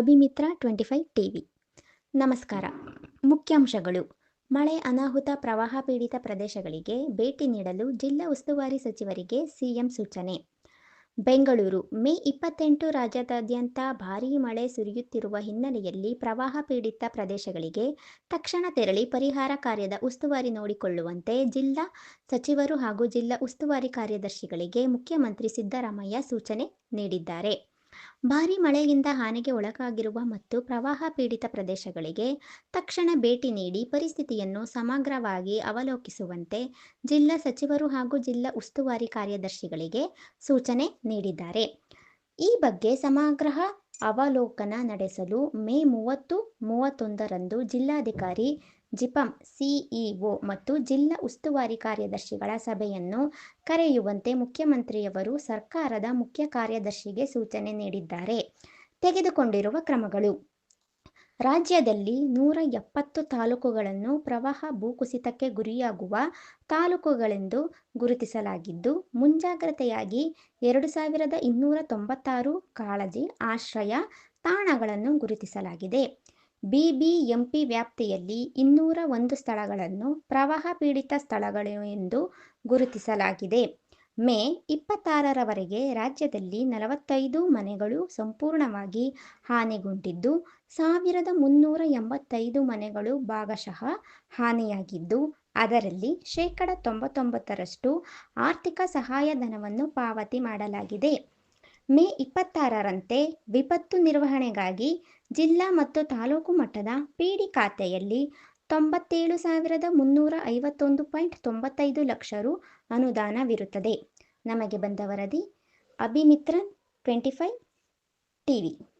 ಅಭಿಮಿತ್ರ twenty five TV. ನಮಸ್ಕಾರ. ಮುಖ್ಯಾಂಶಗಳು. ಮಳೆ ಅನಾಹುತ ಪ್ರವಾಹ ಪೀಡಿತ ಪ್ರದೇಶಗಳಿಗೆ ಭೇಟಿ ನೀಡಲು ಜಿಲ್ಲಾ ಉಸ್ತುವಾರಿ ಸಚಿವರಿಗೆ ಸಿಎಂ ಸೂಚನೆ. ಬೆಂಗಳೂರು. ಮೇ ಇಪ್ಪತ್ತೆಂಟು ರಾಜ್ಯದಾದ್ಯಂತ ಭಾರೀ ಮಳೆ ಸುರಿಯುತ್ತಿರುವ ಹಿನ್ನೆಲೆಯಲ್ಲಿ ಪ್ರವಾಹ ಪೀಡಿತ ಪ್ರದೇಶಗಳಿಗೆ ತಕ್ಷಣ ತೆರಳಿ ಪರಿಹಾರ ಕಾರ್ಯದ ಉಸ್ತುವಾರಿ ನೋಡಿಕೊಳ್ಳುವಂತೆ ಜಿಲ್ಲಾ ಸಚಿವರು ಹಾಗೂ ಜಿಲ್ಲಾ ಉಸ್ತುವಾರಿ ಕಾರ್ಯದರ್ಶಿಗಳಿಗೆ ಮುಖ್ಯಮಂತ್ರಿ ಸಿದ್ದರಾಮಯ್ಯ ಸೂಚನೆ ನೀಡಿದ್ದಾರೆ. ಭಾರೀ ಮಳೆಯಿಂದ ಹಾನಿಗೆ ಒಳಗಾಗಿರುವ ಮತ್ತು ಪ್ರವಾಹ ಪೀಡಿತ ಪ್ರದೇಶಗಳಿಗೆ ತಕ್ಷಣ ಭೇಟಿ ನೀಡಿ ಪರಿಸ್ಥಿತಿಯನ್ನು ಸಮಗ್ರವಾಗಿ ಅವಲೋಕಿಸುವಂತೆ ಜಿಲ್ಲಾ ಸಚಿವರು ಹಾಗೂ ಜಿಲ್ಲಾ ಉಸ್ತುವಾರಿ ಕಾರ್ಯದರ್ಶಿಗಳಿಗೆ ಸೂಚನೆ ನೀಡಿದ್ದಾರೆ. ಈ ಬಗ್ಗೆ ಸಮಗ್ರ ಅವಲೋಕನ ನಡೆಸಲು ಮೇ ಮೂವತ್ತು, ಮೂವತ್ತೊಂದರಂದು ಜಿಲ್ಲಾಧಿಕಾರಿ ಜಿಪಂ ಸಿಇಒ ಮತ್ತು ಜಿಲ್ಲಾ ಉಸ್ತುವಾರಿ ಕಾರ್ಯದರ್ಶಿಗಳ ಸಭೆಯನ್ನು ಕರೆಯುವಂತೆ ಮುಖ್ಯಮಂತ್ರಿಯವರು ಸರ್ಕಾರದ ಮುಖ್ಯ ಕಾರ್ಯದರ್ಶಿಗೆ ಸೂಚನೆ ನೀಡಿದ್ದಾರೆ. ತೆಗೆದುಕೊಂಡಿರುವ ಕ್ರಮಗಳು. ರಾಜ್ಯದಲ್ಲಿ ನೂರ ಎಪ್ಪತ್ತು ತಾಲೂಕುಗಳನ್ನು ಪ್ರವಾಹ ಭೂಕುಸಿತಕ್ಕೆ ಗುರಿಯಾಗುವ ತಾಲೂಕುಗಳೆಂದು ಗುರುತಿಸಲಾಗಿದ್ದು, ಮುಂಜಾಗ್ರತೆಯಾಗಿ ಎರಡು ಸಾವಿರದ ಇನ್ನೂರ ತೊಂಬತ್ತಾರು ಕಾಳಜಿ, ಆಶ್ರಯ, ತಾಣಗಳನ್ನು ಗುರುತಿಸಲಾಗಿದೆ. ಬಿಬಿಎಂಪಿ ವ್ಯಾಪ್ತಿಯಲ್ಲಿ ಇನ್ನೂರ ಒಂದು ಸ್ಥಳಗಳನ್ನು ಪ್ರವಾಹ ಪೀಡಿತ ಸ್ಥಳಗಳು ಎಂದು ಗುರುತಿಸಲಾಗಿದೆ. ಮೇ ಇಪ್ಪತ್ತಾರರವರೆಗೆ ರಾಜ್ಯದಲ್ಲಿ ನಲವತ್ತೈದು ಮನೆಗಳು ಸಂಪೂರ್ಣವಾಗಿ ಹಾನಿಗೊಂಡಿದ್ದು, ಸಾವಿರದ ಮುನ್ನೂರ ಎಂಬತ್ತೈದು ಮನೆಗಳು ಭಾಗಶಃ ಹಾನಿಯಾಗಿದ್ದು, ಅದರಲ್ಲಿ ಶೇಕಡ ತೊಂಬತ್ತೊಂಬತ್ತರಷ್ಟು ಆರ್ಥಿಕ ಸಹಾಯಧನವನ್ನು ಪಾವತಿ ಮಾಡಲಾಗಿದೆ. ಮೇ ಇಪ್ಪತ್ತಾರರಂತೆ ವಿಪತ್ತು ನಿರ್ವಹಣೆಗಾಗಿ ಜಿಲ್ಲಾ ಮತ್ತು ತಾಲೂಕು ಮಟ್ಟದ ಪಿಡಿ ಖಾತೆಯಲ್ಲಿ ತೊಂಬತ್ತೇಳು ಸಾವಿರದ ಮುನ್ನೂರ ಐವತ್ತೊಂದು ಪಾಯಿಂಟ್ ತೊಂಬತ್ತೈದು ಲಕ್ಷ ರು ಅನುದಾನವಿರುತ್ತದೆ. ನಮಗೆ ಬಂದ ವರದಿ ಅಭಿಮಿತ್ರನ್ ಟ್ವೆಂಟಿ ಫೈವ್ ಟಿವಿ.